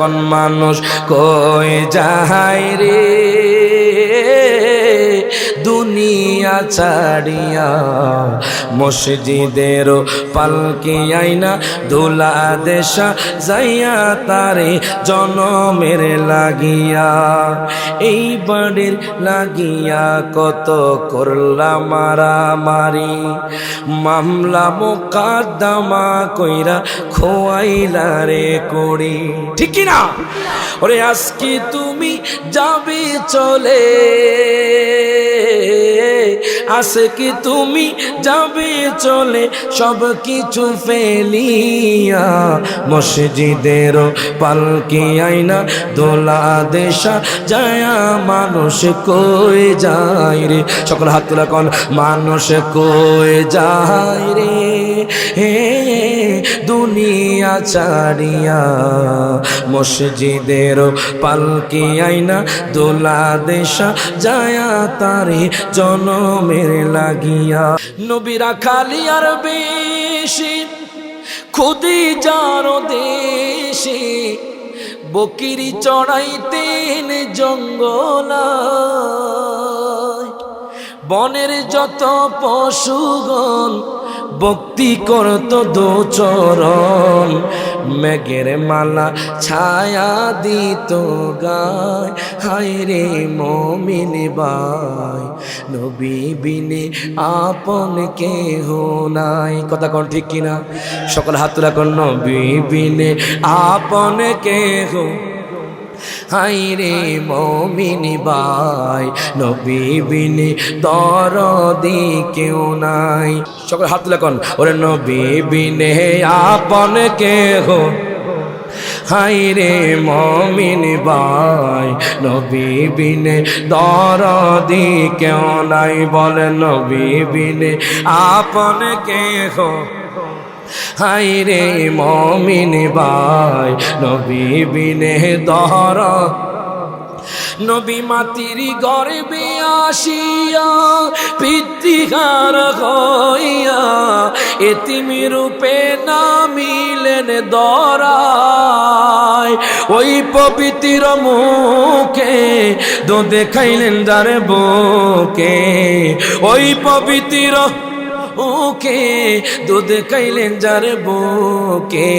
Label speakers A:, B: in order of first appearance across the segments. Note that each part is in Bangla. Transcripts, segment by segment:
A: কন মানুষ কই যাহাই রে? দুনিয়া ছাড়িয়া মসজিদের পালকি আইনা দোলা দেশা যাইয়া তারে জনমের লাগিয়া। এই বাড়ির লাগিয়া কত করলাম মারামারি। মামলা মোকাদ্দমা কইরা খোয়াইলা রে করি ঠিক না ওরে আজকে তুমি যাবে চলে। আসে কি তুমি? যাবে চলে সব কিছু ফেলিয়া। মসজিদের পালকি আইনা দোলা দেশা যায়া মানুষ কই যায় রে? সকল হাত তোলা কন, মানুষ কই যায় রে? হে দুনিয়া চারিয়া মসজিদের পালকি আইনা দোলা দেশা যায়া তারে জনমের লাগিয়া। নবীরা খালি আর বেশি খুদি যার দেশে। বকিরি চড়াইতেন জঙ্গলায়। বনের যত পশুগণ ভক্তি করত দোচরণ মেঘের মালা ছায়া দিত গায়। হায় রে মমিন বাই নবী বিনে আপন কেহ নাই। কথা কোন ঠিক কিনা? সকল হাত তোলা কোন নবী বিনে আপন কেহ হাই রে মমিন বাই নবী বিনে দরদি কেউ নাই। সকল হাত লেখন ওরে নবী বিনে আপন কে হো হাই রে মমিন বাই নবী বিনে দরদি কেউ নাই, বলে নবী বিনে আপন কে হো হাই রে মমিন বাই নবী বিনে দহর। নবী মাতির গর্বে আসিয়া, পিতৃহার হইয়া, এতিমি রূপে নামিলেন দরায়। ওই পবিত্র মুখে দো দেখাইলেন যার বুকে। ওই পবিত্র ওকে দুধ খাইলেন যার বুকে।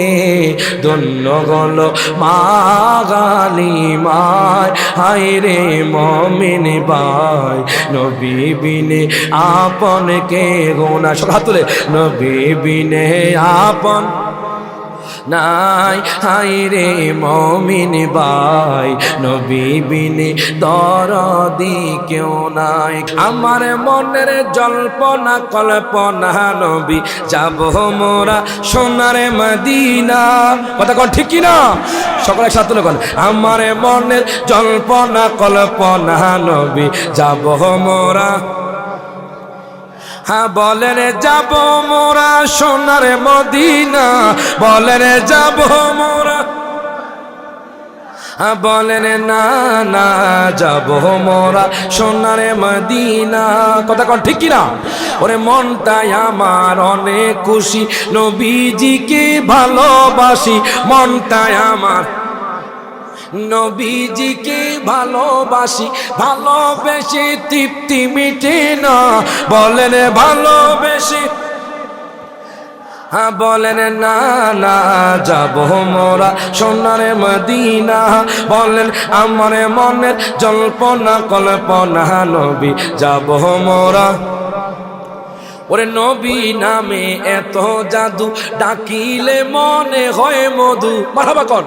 A: ধন্য গল মাগালি মায় হাই রে মমিন বাই নবী বিনে আপন কে গোনা তুলে। নবী বিনে আপন নাই। হাই রে মমিন বাই নবী বিনে দরদি কেউ নাই। আমার মনের জল্পনা, কল্পনা নবী, যাব মোরা সোনার মদিনা। কথা কন ঠিক কিনা? সকলে সাথে লোক আমার মনের জল্পনা, কল্পনা নবী, যাব মোরা হ্যাঁ বলেন যাব মোরা সোনার মদিনা। বলেন যাব মোরা। হ্যাঁ বলেন না না, যাব মোরা সোনার মদিনা। কথা কন ঠিক কিনা? ওরে মনটাই আমার অনেক খুশি। নবীজিকে ভালোবাসি মনটাই আমার নবীজিকে ভালোবাসি, ভালোবেসে তৃপ্তি মিটে না। বলেন, ভালোবেসে। হ্যাঁ বলেন, না না, যাব মোরা সোনারে মদিনা। বলেন, আমার মনের জল্পনা, কল্পনা, নবী, যাব মোরা। ওরে নবী নামে এত জাদু, ডাকিলে মনে হয় মধু। মারাবা কর।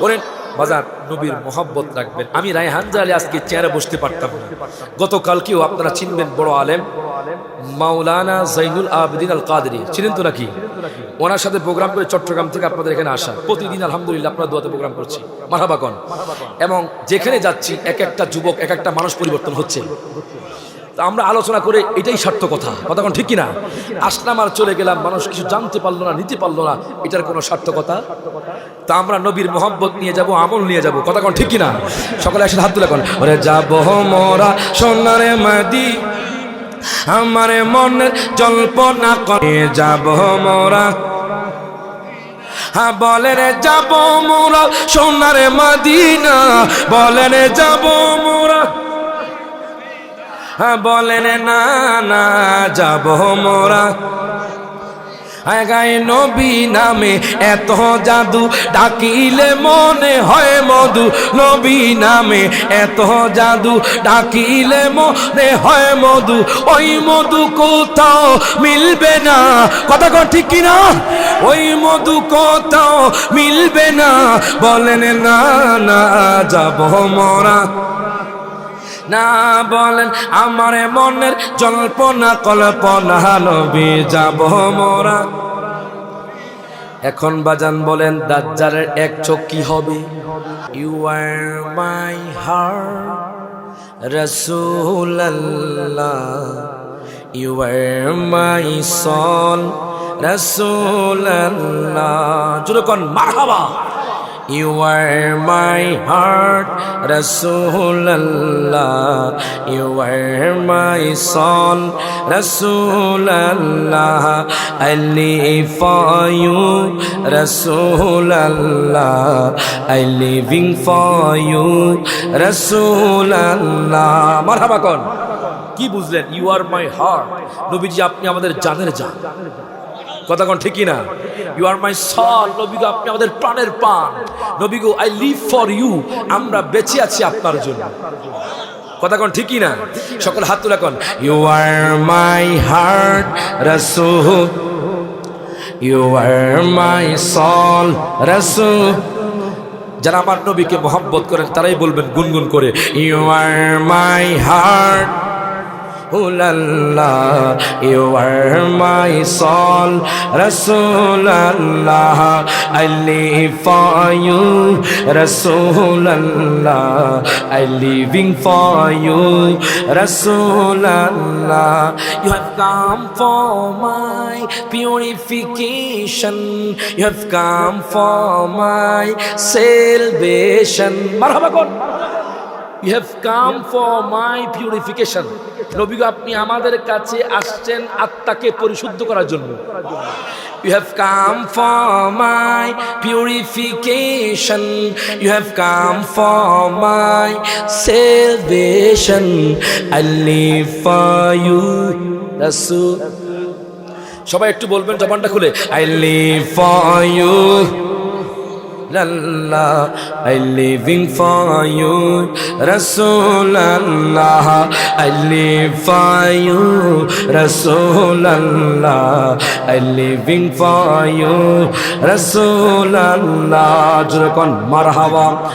A: ওরে বাজার নবীর মোহাব্বত রাখবেন। আমি রায়হান আলী আজকে চেয়ারে বসতে পারতাম না। গতকালকেও আপনারা চিনবেন, বড় আলেম, মাওলানা জাইনুল আবদিন আল কাদরি চিনেন তো নাকি? ওনার সাথে প্রোগ্রাম করে চট্টগ্রাম থেকে আপনাদের এখানে আসা। প্রতিদিন আলহামদুলিল্লাহ আপনার দোয়াতে প্রোগ্রাম করছি। মারাবাকন এবং যেখানে যাচ্ছি, এক একটা যুবক, এক একটা মানুষ পরিবর্তন হচ্ছে। আমরা আলোচনা করে এটাই স্বার্থ কথা কথা ঠিক কিনা? আসলাম আর চলে গেলাম, মানুষ কিছু জানতে পারল না, নিতে পারল না, এটার কোনো সার্থকতা? তা আমরা নবীর মোহাম্মত নিয়ে যাব, আমল নিয়ে যাব, কথা কোন ঠিক কিনা? সকলে একসাথে হাত তুলে কোন। ওরে যাব মোরা সোনারে মাদি, আমার মনের জল্পনা করে। যাব মোরা হ্যাঁ বলেন যাব মোরা সোনার মদিনা, বলেন যাব মোরা বলেন, না না, যাব মোরা। গায়ে নবী নামে এত জাদু, ডাকিলে মনে হয় মধু। নবী নামে এত জাদু, ডাকিলে মনে হয় মধু। ওই মধু কোথাও মিলবে না। কথা কন ঠিক কিনা? ওই মধু কোথাও মিলবে না। বলেন, না না, যাব মরা। না বলেন, আমার মনের জল্পনা, কল্পনা নবী যাব মোরা। এখন বাজান বলেন, দাজ্জালের এক চোখ কি হবে? ইউ আর মাই হার্ট রসুল্লাহ ইউ আর মাই সল রসুল্লাহ জুড়ে কন, মারহাবা। You are my heart, Rasulallah. You are my soul, Rasulallah. I live for you, Rasulallah. I living for you, Rasulallah. মারহাবা কোন কি বুঝলেন ইউ আর মাই হার্ট নবীজি আপনি আমাদের জানের জান কথা কোন? ঠিকই না ইউ আর মাই সল নবীগো আপনি আমাদের প্রাণের পান। নবীগো আই লিভ ফর ইউ আমরা বেঁচে আছি আপনার জন্য। কথা ঠিকই না সকল হাত তুলে কোন। ইউ আর মাই হার্ট রসুল ইউ আর মাই সল রসুল যারা আমার নবীকে মোহাব্বত করেন, তারাই বলবেন, গুনগুন করে। You are my heart Rasulallah, you are my soul, Rasulallah, I live for you, Rasulallah, I living for you, Rasulallah, you have come for my purification, you have come for my salvation. Marhaba, You have come for my purification. নবীগো আপনি আমাদের কাছে আসছেন আত্মাকে পরিশুদ্ধ করার জন্য। You have come for my purification you have come for my salvation I live for you রাসূল সবাই একটু বলবেন, জবানটা খুলে। I live for you You, Rasulallah. I live for you, Rasulallah. I living for you, Rasulallah. Jurkon marhaba.